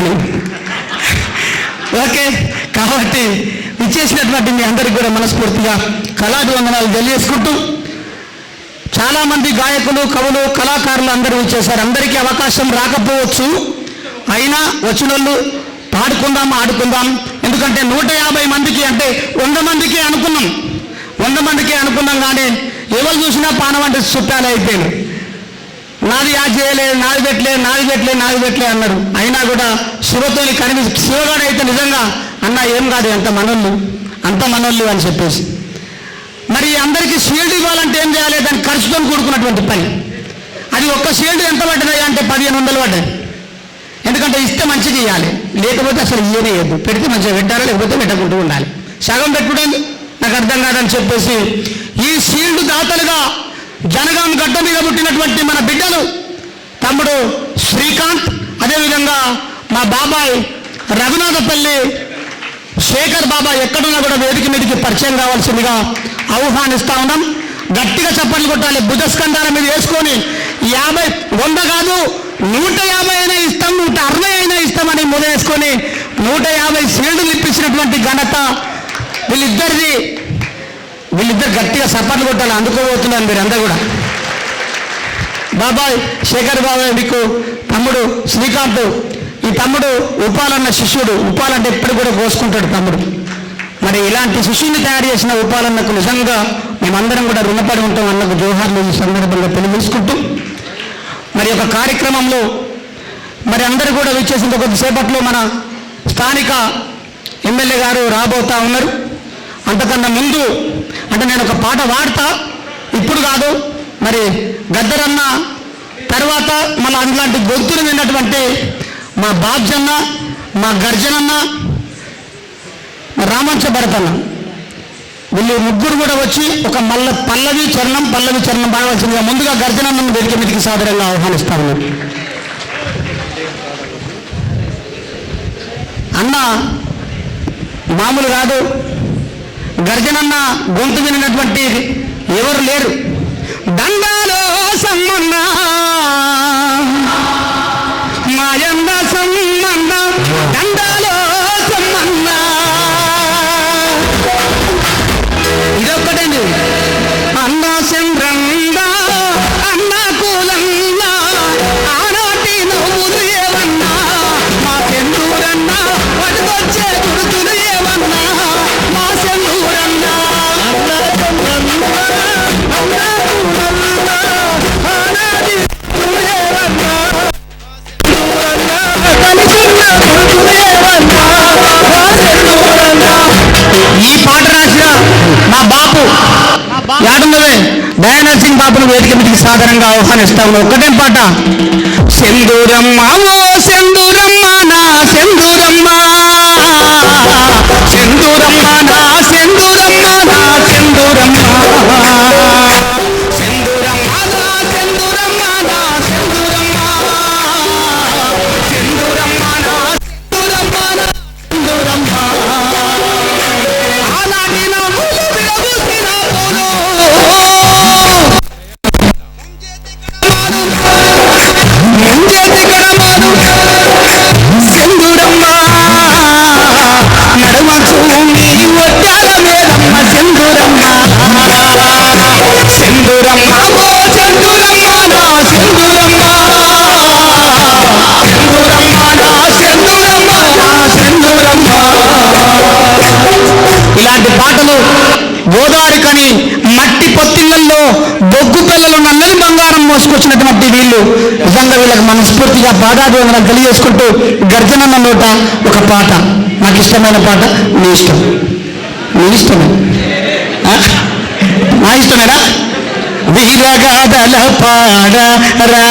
అని ఓకే కాబట్టి ఇచ్చేసినటువంటి మీ అందరికీ కూడా మనస్ఫూర్తిగా కళాభివందనాలు తెలియజేసుకుంటూ చాలా మంది గాయకులు కవులు కళాకారులు అందరూ వచ్చేసారు. అందరికీ అవకాశం రాకపోవచ్చు. అయినా వచ్చిన వాళ్ళు పాడుకుందాం ఆడుకుందాం. ఎందుకంటే నూట యాభై మందికి అంటే వంద మందికి అనుకున్నాం. వంద మందికి అనుకున్నాం కానీ ఎవరు చూసినా పానం అంటే చుట్టాలు నాది యాడ్ చేయలేదు నాది పెట్టలే నాది పెట్టలే నాది పెట్టలే అన్నారు అయినా కూడా శివతోని కనిపి శివగాడు అయితే నిజంగా అన్న ఏం కాదు అంత మనోళ్ళు అంత మనోళ్ళు అని చెప్పేసి. మరి అందరికీ షీల్డ్ ఇవ్వాలంటే ఏం చేయాలి? దాని ఖర్చుతో కూడుకున్నటువంటి పని. అది ఒక్క షీల్డ్ ఎంత పడ్డది అంటే పదిహేను వందలు పడ్డాయి. ఎందుకంటే ఇస్తే మంచిగా ఇవ్వాలి. లేకపోతే అసలు ఇయ్యనేయద్దు పెడితే మంచిగా పెట్టాలి లేకపోతే పెట్టకుండా ఉండాలి. సగం పెట్టుకోండి నాకు అర్థం కాదని చెప్పేసి ఈ షీల్డ్ దాతలుగా జనగాం గడ్డ మీద పుట్టినటువంటి మన బిడ్డలు తమ్ముడు శ్రీకాంత్ అదేవిధంగా మా బాబాయ్ రఘునాథపల్లి శేఖర్ బాబా ఎక్కడున్నా కూడా వేదిక మీదకి పరిచయం కావాల్సిందిగా ఆహ్వానిస్తా ఉన్నాం. గట్టిగా చప్పట్లు కొట్టాలి. బుధస్కంధాల మీద వేసుకొని యాభై వంద కాదు నూట యాభై అయినా ఇస్తాం నూట అరవై అయినా ఇస్తామని ముదేసుకొని నూట యాభై సీల్డ్లు ఇప్పించినటువంటి ఘనత వీళ్ళిద్దరిది. వీళ్ళిద్దరు గట్టిగా చప్పట్లు కొట్టాలి అందుకోబోతున్నారు మీరు అందరూ కూడా. బాబాయ్ శేఖర్ బాబాయ్ మీకు తమ్ముడు శ్రీకాంత్ ఈ తమ్ముడు ఉపాలన్న శిష్యుడు ఉపాలంటే ఎప్పుడు కూడా కోసుకుంటాడు తమ్ముడు. మరి ఇలాంటి శిష్యుని తయారు చేసిన ఉపాలన్నకు నిజంగా మేమందరం కూడా రుణపడి ఉంటాం అన్నకు జోహార్లు ఈ సందర్భంగా తెలియజేసుకుంటూ. మరి ఒక కార్యక్రమంలో మరి అందరూ కూడా వచ్చేసిన కొద్దిసేపట్లో మన స్థానిక ఎమ్మెల్యే గారు రాబోతా ఉన్నారు. అంతకన్నా ముందు అంటే నేను ఒక పాట వాడతా ఇప్పుడు కాదు మరి గద్దరన్న తర్వాత మళ్ళీ అందులాంటి గొంతులు విన్నటువంటి మా బాబ్జన్న మా గర్జనన్న రామంచ భరతన్న. వీళ్ళు ముగ్గురు కూడా వచ్చి ఒక మల్ల పల్లవి చరణం పల్లవి చరణం పాడవలసిందిగా ముందుగా గర్జనన్నను వేదిక మీదకి సాధారణంగా ఆహ్వానిస్తాను అన్న మామూలు కాదు. గర్జనన్న గొంతు వినటువంటి ఎవరు లేరు. దండాలో సమ్మన్నా దయానంద్ సింగ్ బాబును వేదిక మీదకి సాధారణంగా ఆహ్వానిస్తా ఉన్నాం ఒక్కటే పాట. సెందూరమ్మ ఓ సెందూరమ్మ నా సెందూరమ్మ సెందూరమ్మ నా నిజంగా వీళ్ళకి మనస్ఫూర్తిగా పాదాభివందనం తెలియజేసుకుంటూ గర్జనన్న నోట ఒక పాట. నాకు ఇష్టమైన పాట నీ ఇష్టం. నీ ఇష్టమే? నా ఇష్టమేనా? వీరగాదల పాడరా